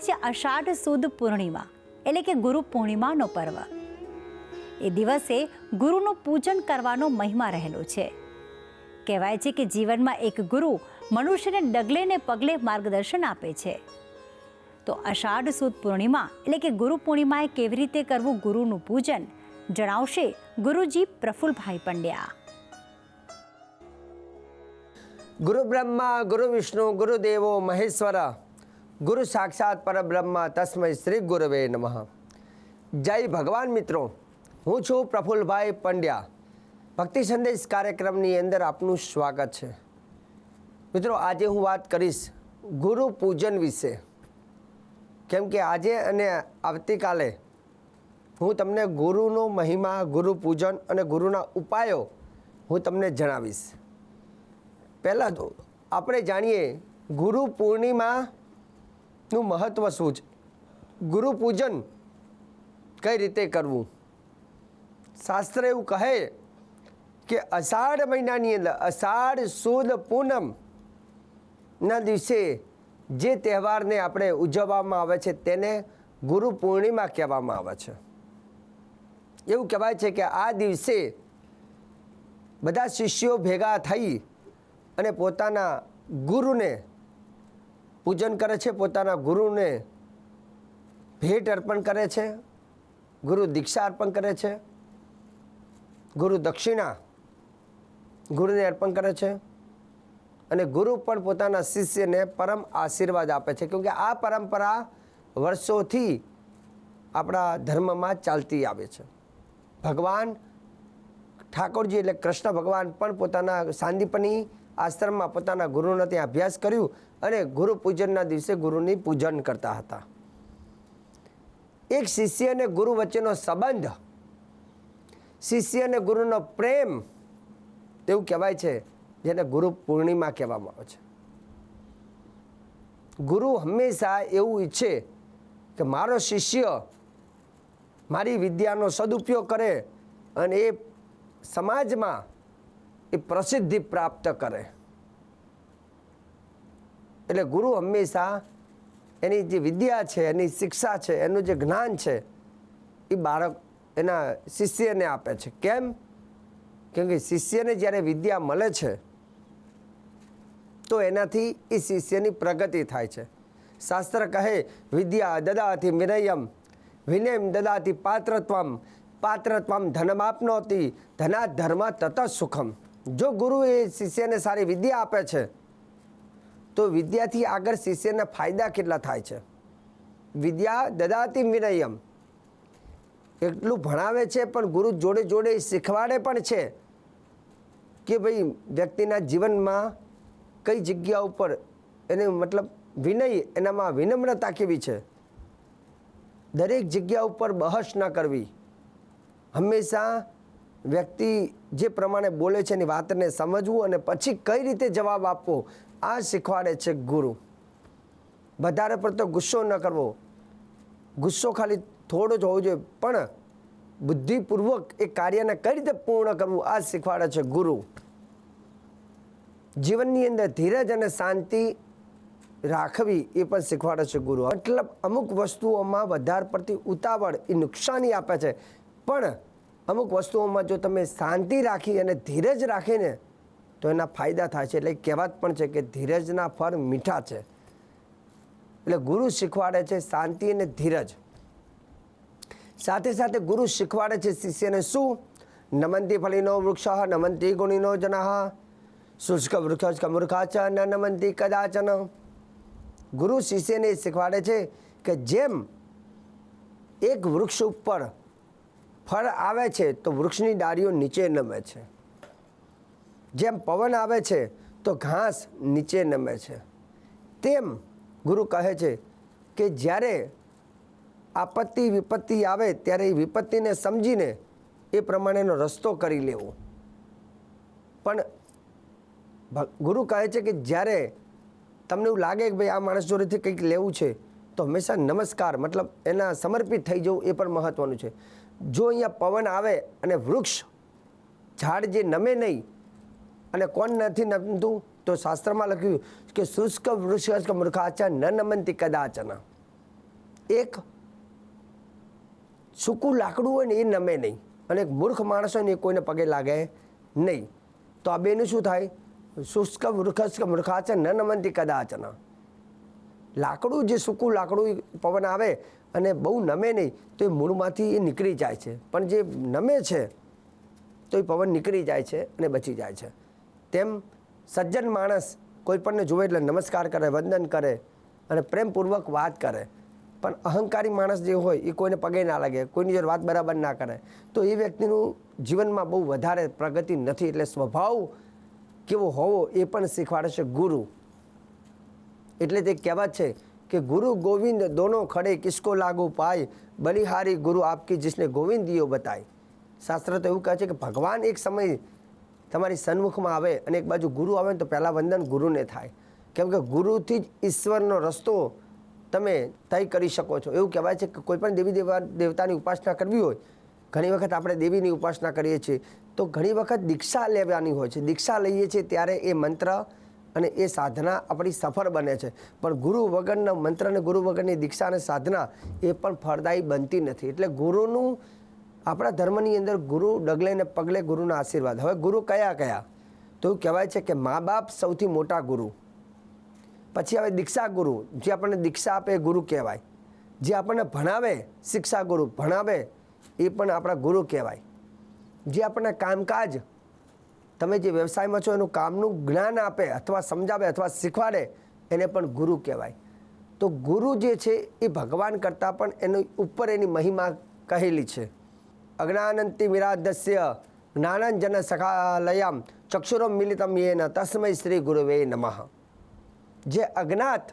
આવતીકાલે છે અષાઢ સુદ પૂર્ણિમા, એટલે કે ગુરુ પૂર્ણિમાનો પર્વ. એ દિવસે ગુરુનું પૂજન કરવાનો મહિમા રહેલો છે. કહેવાય છે કે જીવનમાં એક ગુરુ મનુષ્યને ડગલે ને પગલે માર્ગદર્શન આપે છે. તો અષાઢ સુદ પૂર્ણિમા, એટલે કે ગુરુ પૂર્ણિમાએ કેવી રીતે કરવું ગુરુનું પૂજન, જણાવશે ગુરુજી પ્રફુલભાઈ પંડ્યા. ગુરુ બ્રહ્મા, ગુરુ વિષ્ણુ, ગુરુદેવો, મહેશ્વર ગુરુ સાક્ષાત પરબ્રહ્મ તસ્મય શ્રી ગુરવે નમઃ. જય ભગવાન મિત્રો, હું છું પ્રફુલભાઈ પંડ્યા. ભક્તિ સંદેશ કાર્યક્રમની અંદર આપનું સ્વાગત છે. મિત્રો, આજે હું વાત કરીશ ગુરુ પૂજન વિશે. કેમ કે આજે અને આવતીકાલે હું તમને ગુરુનો મહિમા, ગુરુ પૂજન અને ગુરુના ઉપાયો હું તમને જણાવીશ. પહેલાં તો આપણે જાણીએ ગુરુ પૂર્ણિમાનું મહત્ત્વ શું છે? ગુરુ પૂજન કઈ રીતે કરવું? શાસ્ત્ર એવું કહે કે અષાઢ મહિનાની અંદર, અષાઢ સુદ પૂનમ ના દિવસે જે તહેવારને આપણે ઉજવવામાં આવે છે તેને ગુરુ પૂર્ણિમા કહેવામાં આવે છે. એવું કહેવાય છે કે આ દિવસે બધા શિષ્યો ભેગા થઈ અને પોતાના ગુરુને પૂજન કરે છે, પોતાના ગુરુને ભેટ અર્પણ કરે છે, ગુરુ દીક્ષા અર્પણ કરે છે, ગુરુ દક્ષિણા ગુરુને અર્પણ કરે છે અને ગુરુ પણ પોતાના શિષ્યને પરમ આશીર્વાદ આપે છે. કેમકે આ પરંપરા વર્ષોથી આપણા ધર્મમાં ચાલતી આવે છે. ભગવાન ઠાકોરજી એટલે કૃષ્ણ ભગવાન પણ પોતાના સાંદીપની આશ્રમમાં પોતાના ગુરુનો ત્યાં અભ્યાસ કર્યું અને ગુરુ પૂજનના દિવસે ગુરુની પૂજન કરતા હતા. એક શિષ્ય અને ગુરુ વચ્ચેનો સંબંધ, શિષ્ય અને ગુરુનો પ્રેમ, તેવું કહેવાય છે, જેને ગુરુ પૂર્ણિમા કહેવામાં આવે છે. ગુરુ હંમેશા એવું ઈચ્છે કે મારો શિષ્ય મારી વિદ્યાનો સદુપયોગ કરે અને એ સમાજમાં એ પ્રસિદ્ધિ પ્રાપ્ત કરે. એટલે ગુરુ હંમેશા એની જે વિદ્યા છે, એની શિક્ષા છે, એનું જે જ્ઞાન છે, એ બાળક એના શિષ્યને આપે છે. કેમ? કેમ કે શિષ્યને જ્યારે વિદ્યા મળે છે, તો એનાથી એ શિષ્યની પ્રગતિ થાય છે. શાસ્ત્ર કહે, વિદ્યા દદાથી વિનયમ વિનયમ દદાથી પાત્રત્વમ પાત્રત્વમ ધનમાપનોતી ધના ધર્મ તત સુખમ. જો ગુરુ એ શિષ્યને સારી વિદ્યા આપે છે તો વિદ્યાથી આગળ શિષ્યના ફાયદા કેટલા થાય છે? વિદ્યા દદાતી વિનયમ. એટલું ભણાવે છે પણ ગુરુ જોડે જોડે શીખવાડે પણ છે કે ભાઈ વ્યક્તિના જીવનમાં કઈ જગ્યા ઉપર એને મતલબ વિનય એનામાં વિનમ્રતા કેવી છે? દરેક જગ્યા ઉપર બહસ ન કરવી. હંમેશા વ્યક્તિ જે પ્રમાણે બોલે છે એની વાતને સમજવું અને પછી કઈ રીતે જવાબ આપવો આ શીખવાડે છે ગુરુ. વધારે પડતો ગુસ્સો ન કરવો. ગુસ્સો ખાલી થોડો જ હોવો જોઈએ, પણ બુદ્ધિપૂર્વક એ કાર્યને કઈ રીતે પૂર્ણ કરવું, આ શીખવાડે છે ગુરુ. જીવનની અંદર ધીરજ અને શાંતિ રાખવી એ પણ શીખવાડે છે ગુરુ. મતલબ અમુક વસ્તુઓમાં વધારે પડતી ઉતાવળ એ નુકસાની આપે છે, પણ અમુક વસ્તુઓમાં જો તમે શાંતિ રાખી અને ધીરજ રાખીને તો એના ફાયદા થાય છે. એટલે કહેવાત પણ છે કે ધીરજના ફળ મીઠા છે. એટલે ગુરુ શીખવાડે છે શાંતિ અને ધીરજ. સાથે સાથે ગુરુ શીખવાડે છે શિષ્યને શું? નમંતી ફળીનો વૃક્ષ, નમંતી ગુણીનો જનઃ શુષ્ક વૃક્ષ મૂર્ખા ચ ન નમંતી કદાચન. ગુરુ શિષ્યને શીખવાડે છે કે જેમ એક વૃક્ષ ઉપર ફળ આવે છે, તો વૃક્ષની ડાળીઓ નીચે નમે છે. જેમ પવન આવે છે, તો ઘાસ નીચે નમે છે. તેમ ગુરુ કહે છે કે જ્યારે આપત્તિ વિપત્તિ આવે, ત્યારે એ વિપત્તિને સમજીને એ પ્રમાણેનો રસ્તો કરી લેવો. પણ ગુરુ કહે છે કે જ્યારે તમને એવું લાગે કે ભાઈ આ માણસ જોડેથી કંઈક લેવું છે, તો હંમેશા નમસ્કાર, મતલબ એના સમર્પિત થઈ જવું એ પણ મહત્ત્વનું છે. જો અહીંયા પવન આવે અને વૃક્ષ, ઝાડ જે નમે નહીં અને કોણ નથી નમતું? તો શાસ્ત્રમાં લખ્યું કે શુષ્ક વૃક્ષ મૂર્ખાચા ન નમંતી કદાચના. એક સૂકું લાકડું હોય ને એ નમે નહીં. અને એક મૂર્ખ માણસ હોય ને એ કોઈને પગે લાગે નહીં. તો આ બેનું શું થાય? શુષ્ક વૃક્ષ મૂર્ખાચા ન નમંતી કદાચના. લાકડું જે સૂકું લાકડું પવન આવે અને બહુ નમે નહીં, તો એ મૂળમાંથી એ નીકળી જાય છે. પણ જે નમે છે, તો એ પવન નીકળી જાય છે અને બચી જાય છે. તેમ સજ્જન માણસ કોઈપણને જુએ એટલે નમસ્કાર કરે, વંદન કરે અને પ્રેમપૂર્વક વાત કરે. પણ અહંકારી માણસ જે હોય એ કોઈને પગે ના લાગે, કોઈની જોડે વાત બરાબર ના કરે. તો એ વ્યક્તિનું જીવનમાં બહુ વધારે પ્રગતિ નથી એટલે સ્વભાવ કેવો હોવો એ પણ શીખવાડે છે ગુરુ. એટલે તે કહેવત છે કે ગુરુ ગોવિંદ દોનો ખડે કિસકો લાગુ પાય, બલિહારી ગુરુ આપકી જિસને ગોવિંદ દિયો બતાય. શાસ્ત્ર તો એવું કહે છે કે ભગવાન એક સમય તમારી સન્મુખમાં આવે અને એક બાજુ ગુરુ આવે ને તો પહેલાં વંદન ગુરુને થાય. કેમ કે ગુરુથી જ ઈશ્વરનો રસ્તો તમે તય કરી શકો છો. એવું કહેવાય છે કે કોઈ પણ દેવી દેવા દેવતાની ઉપાસના કરવી હોય, ઘણી વખત આપણે દેવીની ઉપાસના કરીએ છીએ, તો ઘણી વખત દીક્ષા લેવાની હોય છે. દીક્ષા લઈએ છીએ ત્યારે એ મંત્ર અને એ સાધના આપણી સફળ બને છે. પણ ગુરુ વગરના મંત્ર અને ગુરુ વગરની દીક્ષા અને સાધના એ પણ ફળદાયી બનતી નથી. એટલે ગુરુનું આપણા ધર્મની અંદર ગુરુ ડગલે ને પગલે ગુરુના આશીર્વાદ. હવે ગુરુ કયા કયા? તો એવું કહેવાય છે કે મા બાપ સૌથી મોટા ગુરુ. પછી આવે દીક્ષા ગુરુ. જે આપણને દીક્ષા આપે એ ગુરુ કહેવાય. જે આપણને ભણાવે, શિક્ષા ગુરુ ભણાવે, એ પણ આપણા ગુરુ કહેવાય. જે આપણને કામકાજ, તમે જે વ્યવસાયમાં છો એનું કામનું જ્ઞાન આપે અથવા સમજાવે અથવા શીખવાડે, એને પણ ગુરુ કહેવાય. તો ગુરુ જે છે એ ભગવાન કરતાં પણ એની ઉપર એની મહિમા કહેલી છે. અજ્ઞાનંતિ વિરાધસ્ય જ્ઞાનંજન સખાલયમ ચક્ષુરો મિલિતમ યેન તસ્મય શ્રી ગુરુવે નમઃ જે અજ્ઞાત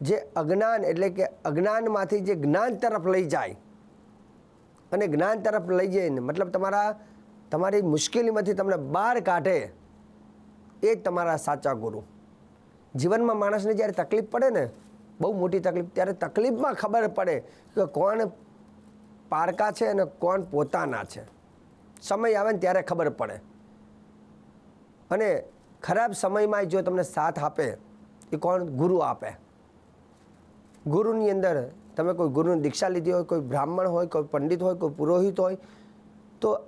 જે અજ્ઞાન એટલે કે અજ્ઞાનમાંથી જે જ્ઞાન તરફ લઈ જાય, અને જ્ઞાન તરફ લઈ જઈને મતલબ તમારા, તમારી મુશ્કેલીમાંથી તમને બહાર કાઢે, એ જ તમારા સાચા ગુરુ. જીવનમાં માણસને જ્યારે તકલીફ પડે ને, બહુ મોટી તકલીફ, ત્યારે તકલીફમાં ખબર પડે કે કોણ પારકા છે અને કોણ પોતાના છે? સમય આવે ને ત્યારે ખબર પડે. અને ખરાબ સમયમાં જો તમને સાથ આપે, એ કોણ? ગુરુ આપે. ગુરુની અંદર તમે કોઈ ગુરુની દીક્ષા લીધી હોય, કોઈ બ્રાહ્મણ હોય, કોઈ પંડિત હોય, કોઈ પુરોહિત હોય, તો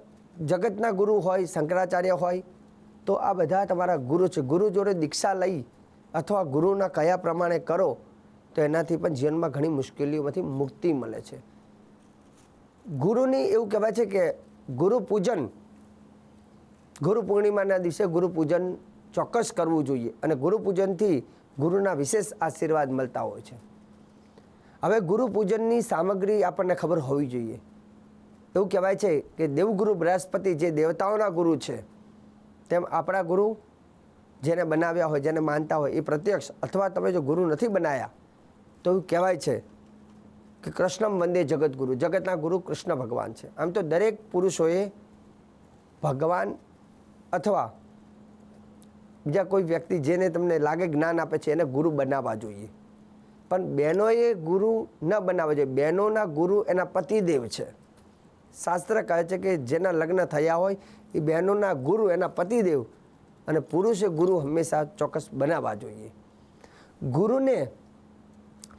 જગતના ગુરુ હોય, શંકરાચાર્ય હોય, તો આ બધા તમારા ગુરુ છે. ગુરુ જોડે દીક્ષા લઈ અથવા ગુરુના કયા પ્રમાણે કરો, તો એનાથી પણ જીવનમાં ઘણી મુશ્કેલીઓમાંથી મુક્તિ મળે છે. ગુરુની એવું કહેવાય છે કે ગુરુ પૂજન, ગુરુ પૂર્ણિમાના દિવસે ગુરુ પૂજન ચોક્કસ કરવું જોઈએ અને ગુરુ પૂજનથી ગુરુના વિશેષ આશીર્વાદ મળતા હોય છે. હવે ગુરુ પૂજનની સામગ્રી આપણને ખબર હોવી જોઈએ. એવું કહેવાય છે કે દેવગુરુ બૃહસ્પતિ જે દેવતાઓના ગુરુ છે, તેમ આપણા ગુરુ જેને બનાવ્યા હોય, જેને માનતા હોય એ પ્રત્યક્ષ અથવા તમે જો ગુરુ નથી બનાવ્યા તો એવું કહેવાય છે કે કૃષ્ણમ વંદે જગતગુરુ જગતના ગુરુ કૃષ્ણ ભગવાન છે. આમ તો દરેક પુરુષોએ ભગવાન અથવા બીજા કોઈ વ્યક્તિ જેને તમને લાગે જ્ઞાન આપે છે, એને ગુરુ બનાવવા જોઈએ. પણ બહેનોએ ગુરુ ન બનાવવા જોઈએ. બહેનોના ગુરુ એના પતિદેવ છે. શાસ્ત્ર કહે છે કે જેના લગ્ન થયા હોય, એ બહેનોના ગુરુ એના પતિદેવ અને પુરુષે ગુરુ હંમેશા ચોક્કસ બનાવવા જોઈએ. ગુરુને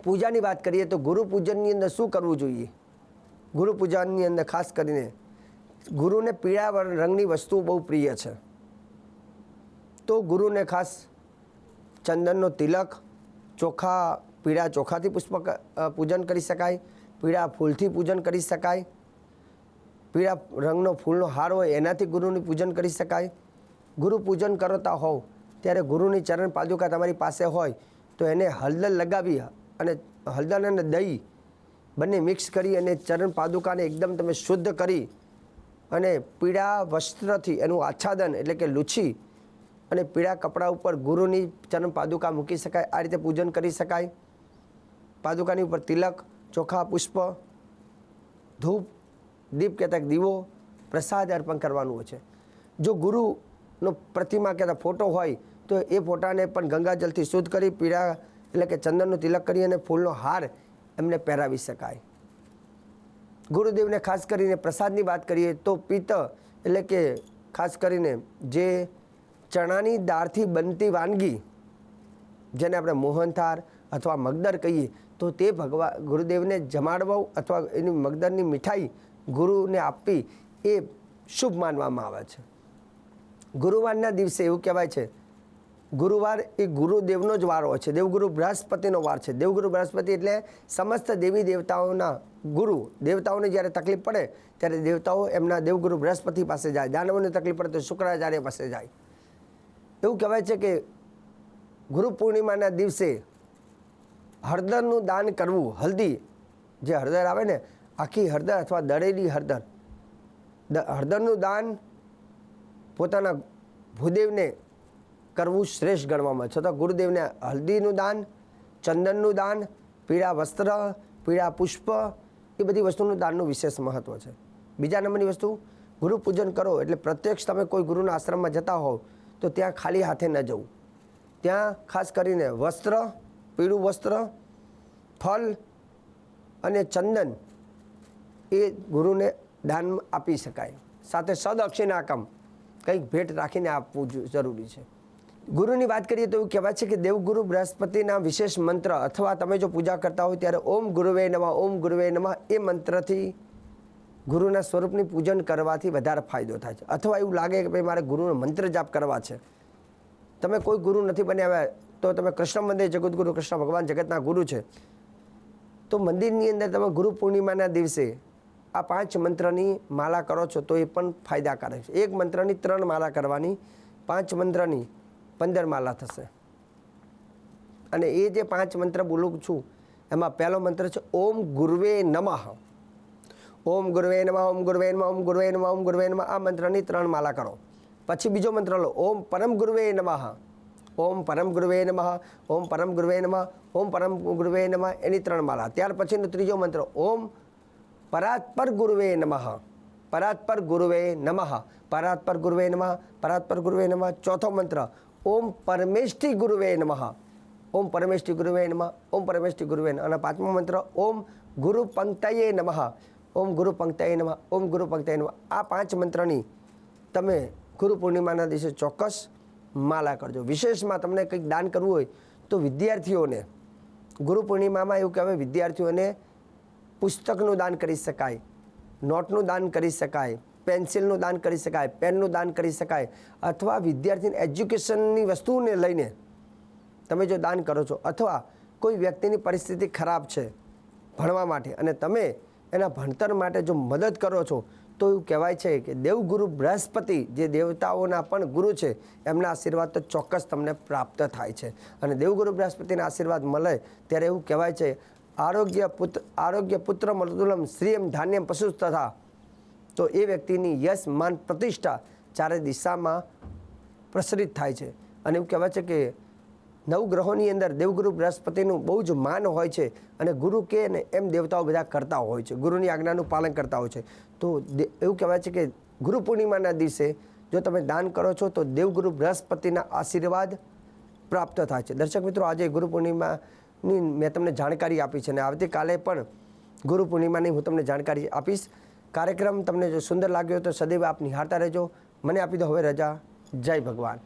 પૂજાની વાત કરીએ તો ગુરુ પૂજનની અંદર શું કરવું જોઈએ? ગુરુ પૂજનની અંદર ખાસ કરીને ગુરુને પીળા રંગની વસ્તુઓ બહુ પ્રિય છે. તો ગુરુને ખાસ ચંદનનો તિલક, ચોખા, પીળા ચોખાથી પુષ્પ પૂજન કરી શકાય, પીળા ફૂલથી પૂજન કરી શકાય, પીળા રંગનો ફૂલનો હાર હોય એનાથી ગુરુનું પૂજન કરી શકાય. ગુરુ પૂજન કરતા હોવ ત્યારે ગુરુની ચરણ પાદુકા તમારી પાસે હોય તો એને હળદર લગાવી અને હળદર અને દહીં બંને મિક્સ કરી અને ચરણ પાદુકાને એકદમ તમે શુદ્ધ કરી અને પીળા વસ્ત્રથી એનું આચ્છાદન એટલે કે લૂછી અને પીળા કપડા ઉપર ગુરુની ચરણ પાદુકા મૂકી શકાય. આ રીતે પૂજન કરી શકાય. પાદુકાની ઉપર તિલક, ચોખા, પુષ્પ, ધૂપ, દીપ કહેતા દીવો, પ્રસાદ અર્પણ કરવાનું હોય છે. જો ગુરુનો પ્રતિમા કહેતા ફોટો હોય તો એ ફોટાને પણ ગંગાજલથી શુદ્ધ કરી પીળા એટલે કે ચંદનનું તિલક કરી અને ફૂલનો હાર એમને પહેરાવી શકાય. ગુરુદેવને ખાસ કરીને પ્રસાદની વાત કરીએ તો પિત્ત એટલે કે ખાસ કરીને જે ચણાની દાળથી બનતી વાનગી, જેને આપણે મોહનથાળ અથવા મગદર કહીએ, તો તે ભગવા, ગુરુદેવને જમાડવું અથવા એની મગદરની મીઠાઈ ગુરુને આપવી એ શુભ માનવામાં આવે છે. ગુરુવારના દિવસે એવું કહેવાય છે ગુરુવાર એ ગુરુદેવનો જ વારો છે. દેવગુરુ બૃહસ્પતિનો વાર છે. દેવગુરુ બૃહસ્પતિ એટલે સમસ્ત દેવી દેવતાઓના ગુરુ. દેવતાઓને જ્યારે તકલીફ પડે ત્યારે દેવતાઓ એમના દેવગુરુ બૃહસ્પતિ પાસે જાય. દાનવોને તકલીફ પડે તો શુક્રાચાર્ય પાસે જાય. એવું કહેવાય છે કે ગુરુ પૂર્ણિમાના દિવસે હળદરનું દાન કરવું, હલ્દી જે હળદર આવે ને, આખી હળદર અથવા દળેલી હળદર હળદરનું દાન પોતાના ભૂદેવને કરવું શ્રેષ્ઠ ગણવામાં. છતાં ગુરુદેવને હલ્દીનું દાન, ચંદનનું દાન, પીળા વસ્ત્ર, પીળા પુષ્પ, એ બધી વસ્તુનું દાનનું વિશેષ મહત્ત્વ છે. બીજા નંબરની વસ્તુ, ગુરુ પૂજન કરો એટલે પ્રત્યક્ષ તમે કોઈ ગુરુના આશ્રમમાં જતા હોવ, તો ત્યાં ખાલી હાથે ન જવું. ત્યાં ખાસ કરીને વસ્ત્ર, પીળું વસ્ત્ર, ફલ અને ચંદન એ ગુરુને દાન આપી શકાય. સાથે સદઅક્ષિનાકમ કંઈક ભેટ રાખીને આપવું જરૂરી છે. ગુરુની વાત કરીએ તો એવું કહેવાય છે કે દેવગુરુ બૃહસ્પતિના વિશેષ મંત્ર અથવા તમે જો પૂજા કરતા હોય ત્યારે ઓમ ગુરુવે નમઃ, ઓમ ગુરુવે નમઃ એ મંત્રથી ગુરુના સ્વરૂપની પૂજન કરવાથી વધારે ફાયદો થાય છે. અથવા એવું લાગે કે ભાઈ મારે ગુરુનો મંત્ર જાપ કરવા છે. તમે કોઈ ગુરુ નથી બન્યા તો તમે કૃષ્ણ મંદિર જગતગુરુ કૃષ્ણ ભગવાન જગતના ગુરુ છે. તો મંદિરની અંદર તમે ગુરુ પૂર્ણિમાના દિવસે આ પાંચ મંત્રની માળા કરો છો તો એ પણ ફાયદાકારક છે. એક મંત્રની ત્રણ માળા કરવાની, પાંચ મંત્રની પંદર માળા થશે. અને એ જે પાંચ મંત્ર બોલું છું, એમાં પહેલો મંત્ર છે, ઓમ ગુરવે નમઃ. ઓમ ગુરવે નમઃ, ઓમ ગુરવે નમઃ, ઓમ ગુરવે નમઃ, ઓમ ગુરવે નમઃ, આ મંત્રની ત્રણ માળા કરો. પછી બીજો મંત્ર લો, ઓમ પરમ ગુરુવે નમઃ. ઓમ પરમ ગુરુવે નમઃ, ઓમ પરમ ગુરવે નમઃ, ઓમ પરમ ગુરવે નમઃ, એની ત્રણ માળા. ત્યાર પછીનો ત્રીજો મંત્ર, ઓમ પરાત્પર ગુરુવે નમઃ. પરાત્પર ગુરુવે નમઃ. પરાત્પર ગુરવે નમઃ, પરાત્પર ગુરવે નમઃ. ચોથો મંત્ર ઓમ પરમેષ્ઠી ગુરુવે નમઃ. ઓમ પરમેષ્ઠી ગુરુવે નમઃ, ઓમ પરમેષ્ઠી ગુરુવે અને પાંચમો મંત્ર, ઓમ ગુરુ પંક્તયે નમઃ. ઓમ ગુરુ પંક્તયે નમઃ, ઓમ ગુરુ પંક્તયે નમઃ. આ પાંચ મંત્રની તમે ગુરુ પૂર્ણિમાના દિવસે ચોક્કસ માલા કરજો. વિશેષમાં તમને કંઈક દાન કરવું હોય તો વિદ્યાર્થીઓને, ગુરુ પૂર્ણિમામાં એવું કહેવાય, વિદ્યાર્થીઓને પુસ્તકનું દાન કરી શકાય, નોટનું દાન કરી શકાય પેન્સિલનું દાન કરી શકાય, પેનનું દાન કરી શકાય અથવા વિદ્યાર્થીને એજ્યુકેશનની વસ્તુને લઈને તમે જો દાન કરો છો અથવા કોઈ વ્યક્તિની પરિસ્થિતિ ખરાબ છે ભણવા માટે અને તમે એના ભણતર માટે જો મદદ કરો છો, તો એવું કહેવાય છે કે દેવગુરુ બૃહસ્પતિ જે દેવતાઓના પણ ગુરુ છે, એમના આશીર્વાદ તો ચોક્કસ તમને પ્રાપ્ત થાય છે. અને દેવગુરુ બૃહસ્પતિના આશીર્વાદ મળે ત્યારે એવું કહેવાય છે, આરોગ્ય પુત્ર આરોગ્ય પુત્ર મૃદુલમ શ્રીયમ ધાન્યમ પશુ તથા તો એ વ્યક્તિની યશ, માન, પ્રતિષ્ઠા ચારે દિશામાં પ્રસરિત થાય છે. અને એવું કહેવાય છે કે નવ ગ્રહોની અંદર દેવગુરુ બૃહસ્પતિનું બહુ જ માન હોય છે અને ગુરુ કે ને એમ દેવતાઓ બધા કરતા હોય છે. ગુરુની આજ્ઞાનું પાલન કરતા હોય છે. તો એવું કહેવાય છે કે ગુરુ પૂર્ણિમાના દિવસે જો તમે દાન કરો છો તો દેવગુરુ બૃહસ્પતિના આશીર્વાદ પ્રાપ્ત થાય છે. દર્શક મિત્રો, આજે ગુરુ પૂર્ણિમાની મેં તમને જાણકારી આપી છે અને આવતીકાલે પણ ગુરુ પૂર્ણિમાની હું તમને જાણકારી આપીશ. કાર્યક્રમ તમને જો સુંદર લાગ્યો તો સદૈવ આપ નિહાળતા રહેજો. મને આપી દો હવે રજા. જય ભગવાન.